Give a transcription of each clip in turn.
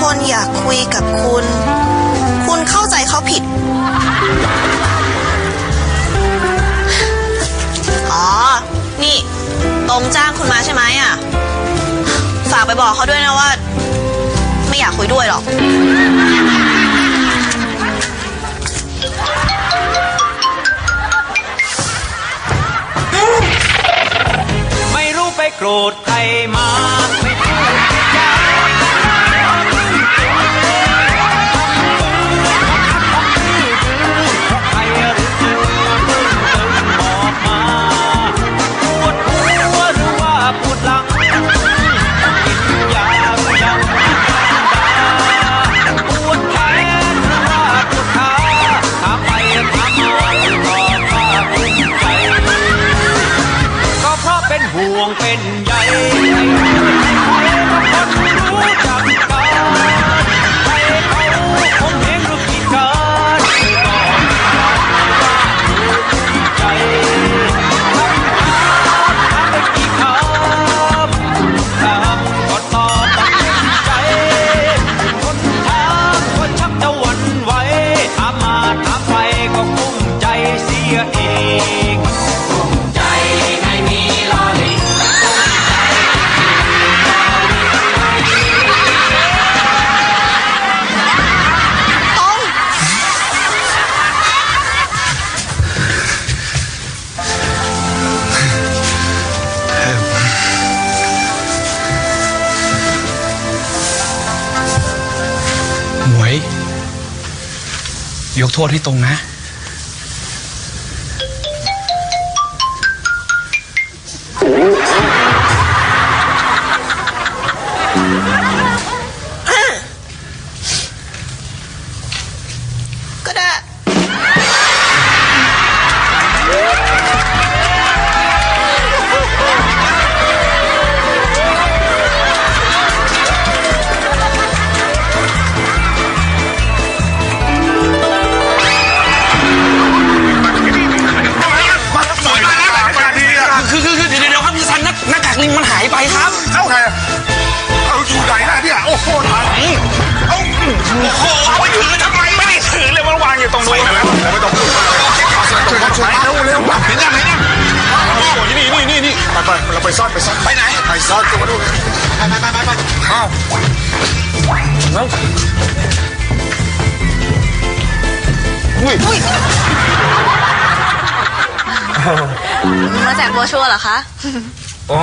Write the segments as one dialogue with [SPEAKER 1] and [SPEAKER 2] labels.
[SPEAKER 1] คนอยากคุยกับคุณ คุณเข้าใจเขาผิด อ๋อ นี่ ตรงจ้างคุณมาใช่ไหมอะ ฝากไปบอกเขาด้วยนะว่า ไม่อยากคุยด้วยหรอก
[SPEAKER 2] ไม่รู้ไปโกรธใครมา เป็นห่วงเป็น ยก
[SPEAKER 3] โทษให้ตรงนะ
[SPEAKER 1] ก็ได้
[SPEAKER 4] โอ้โหเอาไปถือทำไมไม่ได้ถือเลยมันวางอยู่ตรงนู้นแล้วไม่ต้องพูดมากช่วยกันช่วยเร็วเร็วเห็นยังเห็นยังโอ้ยนี่นี่นี่นี่ไปไปเราไปซ่อนไปซ่อนไปไหนไปซ่อนตัวดูไปไปไปไปไปอ้าวแล้วอุ้ย
[SPEAKER 1] มาแจกโบรชัวร์เหรอคะ
[SPEAKER 4] อ๋อ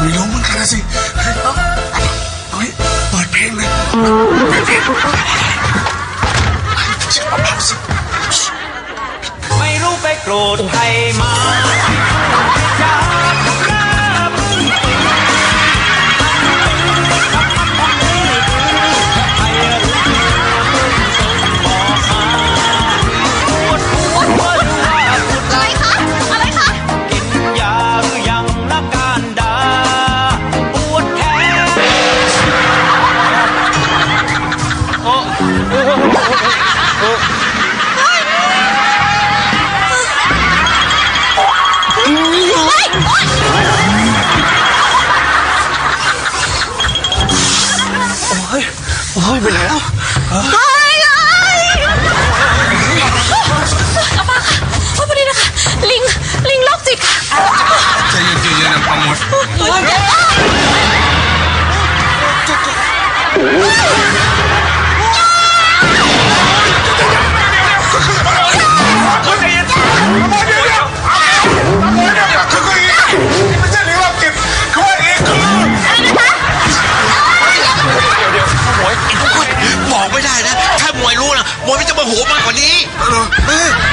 [SPEAKER 4] ไม่รู้เหมือนกันนะสิเฮ้ยเปิดเพลงเลยเปิดเพลงเชื่อเบาสิ
[SPEAKER 2] ไม่รู้ไปโกรธใครมาไม่พูดไม่จาทำหน้า โ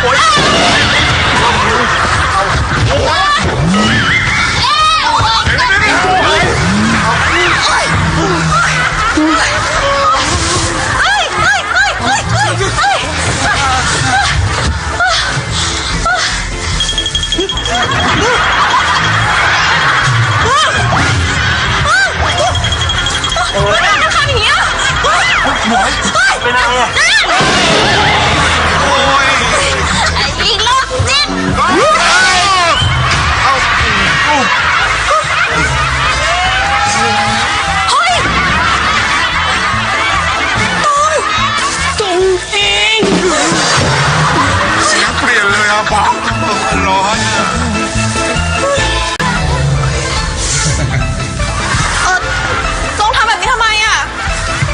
[SPEAKER 2] เ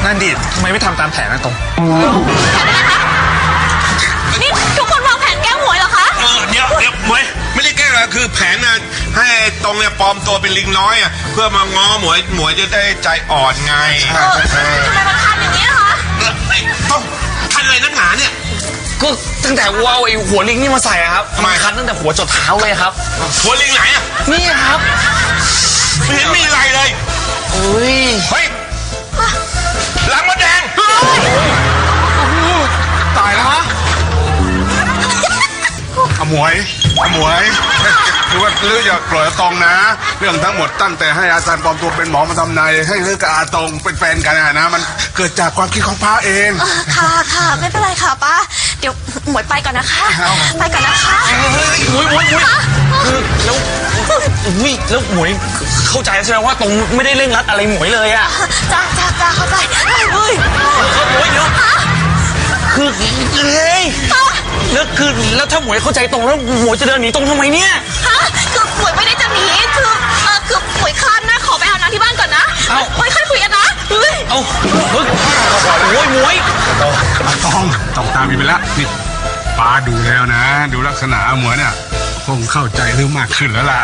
[SPEAKER 2] นั่
[SPEAKER 4] นดิ
[SPEAKER 2] ทำไม
[SPEAKER 3] ไม่ทำตามแผนนะตรง
[SPEAKER 2] นี่ทุกคนวางแผนแกล้งหวยเหรอคะ
[SPEAKER 5] เออเดี๋ยวเดี๋ยวหมวยไม่ได้แกล้งหรอกคือแผนน่ะให้ไอ้ตรงเนี่ยปลอมตัวเป็นลิงน้อยอะเพื่อมาง้อหมวยหมวยจะได้ใจอ่อนไง
[SPEAKER 2] เออทำไมมันทำอย่างนี้คะ
[SPEAKER 5] เออไอ้ต้องทันอะไรนักหนาเนี่ย
[SPEAKER 3] ก็ตั้งแต่ว่าเอาไอ้หัวลิงนี่มาใส่อะครับ
[SPEAKER 5] ทำไม
[SPEAKER 3] นคันตั้งแต่หัวจดเท้าเลยครับ
[SPEAKER 5] หัวลิงไหนอะ
[SPEAKER 3] นี่ครับ
[SPEAKER 5] ไม่เห็นมีอะไรเลย
[SPEAKER 3] อุ้ย
[SPEAKER 5] เฮ้ยหลังมดแดง
[SPEAKER 4] ตายแล้วอมวยอมวยคือว่าลืออย่าปล่อยอาตองนะ เรื่องทั้งหมดตั้งแต่ให้อาจารย์ปลอมตัวเป็นหมอมาทำนายให้ลือกับอาตองเป็นแฟนกันอะนะ มันเกิดจากความคิดของพระเอง
[SPEAKER 2] เออค่ะค่ะไม่เป็นไรค่ะป้า เดี๋ยวหมวยไปก่อนนะคะ ไปก่อนนะคะ
[SPEAKER 3] เฮ้ยหมวยหมวยหมวยคือแล้วอุ้ยแล้วหมวยเข้าใจใช่ไหมว่าตรงไม่ได้เร่งรัดอะไรหมวยเลยอะ
[SPEAKER 2] จ้าจ้าจ้าเข้าใจเฮ้ยเฮ้ย
[SPEAKER 3] หมวยเดี๋ยวคือเฮ้ยแล้วคือแล้วถ้าหมวยเข้าใจตรงแล้วหมวยจะเดินหนีตรงทำไมเนี่ย
[SPEAKER 2] ฮะคือหมวยไม่ได้จะหนีคือเออคือหมวยคลานนะขอไปอาบน้ำที่บ้านก่อนนะ
[SPEAKER 3] เอ้า
[SPEAKER 2] หมวยค่อยคุยกันนะเฮ้ย
[SPEAKER 3] เอาเฮ้ยโอ้ยหมวย
[SPEAKER 4] อาตองต้องตามอีกไปแล้วนี่ป้าดูแล้วนะ ดูลักษณะอาหมวยเนี่ยคงเข้าใจลือมากขึ้นแล้วล่ะ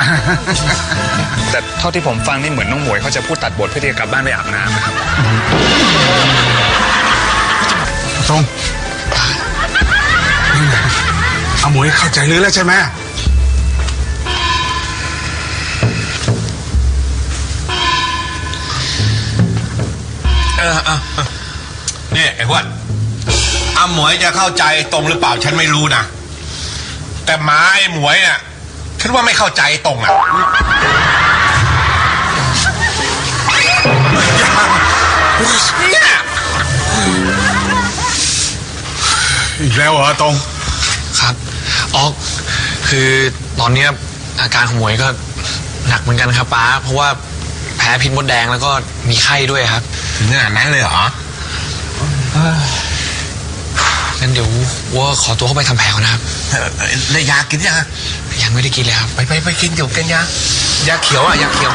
[SPEAKER 6] แต่เท่าที่ผมฟังนี่เหมือนน้องหมวยเขาจะพูดตัดบทเพื่อที่จะกลับบ้านไปอาบน้ำนะครับ
[SPEAKER 4] ตรงนี่ไงอาหมวยเข้าใจลือแล้วใช่ไหม
[SPEAKER 5] เออเออเออนี่ไอ้วัดอาหมวยจะเข้าใจตรงหรือเปล่าฉันไม่รู้นะ แต่หมาไอ้หมวยเนี่ยคิดว่าไม่เข้าใจตรงอะ
[SPEAKER 4] อีกแล้วเหรอตรง
[SPEAKER 3] ครับอ๋อคือตอนเนี้ยอาการของหมวยก็หนักเหมือนกันครับป้า เพราะว่าแพ้พิษมดแดงแล้วก็มีไข้ด้วยครับ
[SPEAKER 5] ถึงขนาดนั้นเลยเหรอ
[SPEAKER 3] งั้นเดี๋ยวว่าขอตัวเข้าไปทำแผลก่อนนะครับ
[SPEAKER 5] เออเออได้ยากินยังอะ
[SPEAKER 3] ยังไม่ได้กินเลยครับ
[SPEAKER 5] ไปไปไปกินเดี๋ยวกันยายาเขียวอะยาเขียว